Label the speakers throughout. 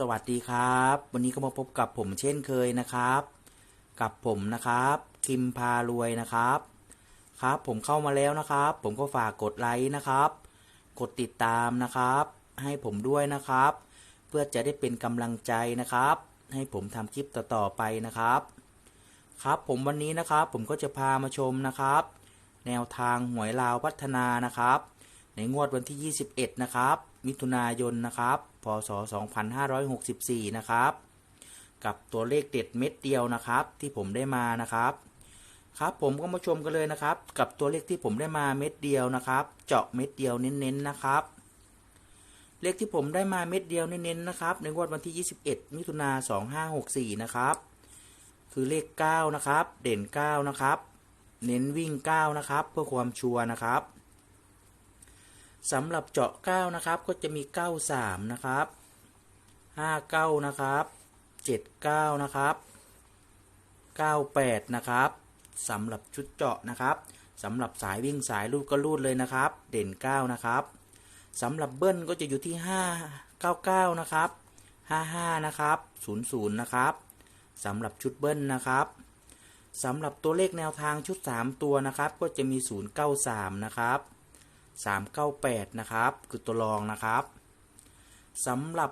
Speaker 1: สวัสดีครับ วันนี้ก็มาพบกับผมเช่นเคยนะครับ กับผมนะครับคิมพารวยนะครับ ครับผมเข้ามาแล้วนะครับ ผมก็ฝากกดไลค์นะครับ กดติดตามนะครับ ให้ผมด้วยนะครับ เพื่อจะได้เป็นกำลังใจนะครับ ให้ผมทำคลิปต่อๆไปนะครับ ครับผมวันนี้นะครับ ผมก็จะพามาชมนะครับ แนวทางหวยลาวพัฒนานะครับ ในงวดวันที่ 21 นะครับ มิถุนายน นะครับ พศ 2564 นะครับ กับตัวเลขเด็ดเม็ดเดียวนะครับ ที่ผมได้มานะครับ ครับผมก็มาชมกันเลยนะครับ กับตัวเลขที่ผมได้มาเม็ดเดียวนะครับ เจาะเม็ดเดียวเน้นๆนะครับ เลขที่ผมได้มาเม็ดเดียวเน้นๆนะครับ ในงวดวันที่ 21 มิถุนา2564 นะครับ คือเลข 9 นะครับ เด่น 9 นะครับ เน้นวิ่ง 9 นะครับ เพื่อความชัวร์นะครับ สำหรับเจาะ 9 นะครับ ก็จะมี 93 นะครับ 59 นะครับ 79 นะครับ 98 นะครับสำหรับชุดเจาะนะครับสำหรับสายวิ่งสายลูดก็ลูดเลยนะครับ เด่น 9 นะครับสำหรับเบิ้ลก็จะอยู่ที่ 599 นะครับ 55 นะครับ 00 นะครับสำหรับชุดเบิ้ลนะครับสำหรับตัวเลขแนวทางชุด 3 ตัวนะครับ ก็จะมี 093 นะครับ 398 นะครับ คือตัวรองนะครับสำหรับ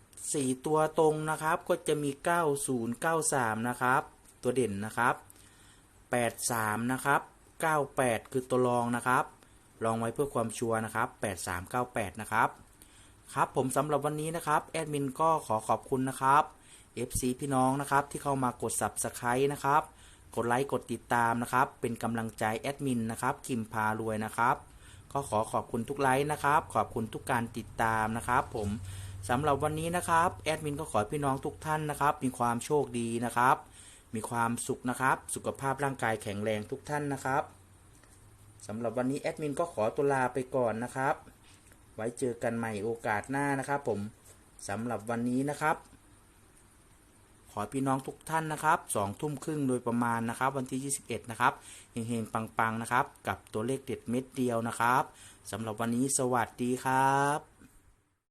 Speaker 1: 4 ตัวตรงนะครับ ก็จะมี 9093 นะครับ ตัวเด่นนะครับ 83 นะครับ 98 คือตัวรองนะครับ ลองไว้เพื่อความชัวร์นะครับ 8398 นะครับ ครับผมสำหรับวันนี้นะครับ แอดมินก็ขอขอบคุณนะครับ FC พี่น้องนะครับที่เข้ามากด Subscribe นะครับ กดไลค์กดติดตามนะครับ เป็นกำลังใจแอดมินนะครับคิมพารวยนะครับ ก็ขอขอบคุณทุกไลค์นะครับ ขอบคุณทุกการติดตามนะครับผมสำหรับวันนี้นะครับ แอดมินก็ขอพี่น้องทุกท่านนะครับ มีความโชคดีนะครับ มีความสุขนะครับ สุขภาพร่างกายแข็งแรงทุกท่านนะครับสำหรับวันนี้แอดมินก็ขอตัวลาไปก่อนนะครับ ไว้เจอกันใหม่โอกาสหน้านะครับผมสำหรับวันนี้นะครับ ขอพี่น้องทุกท่านนะครับสองทุ่มครึ่งโดยประมาณนะครับ วันที่ 21 นะครับเฮงๆปังๆนะครับ กับตัวเลขเด็ดเม็ดเดียวนะครับสำหรับวันนี้สวัสดีครับ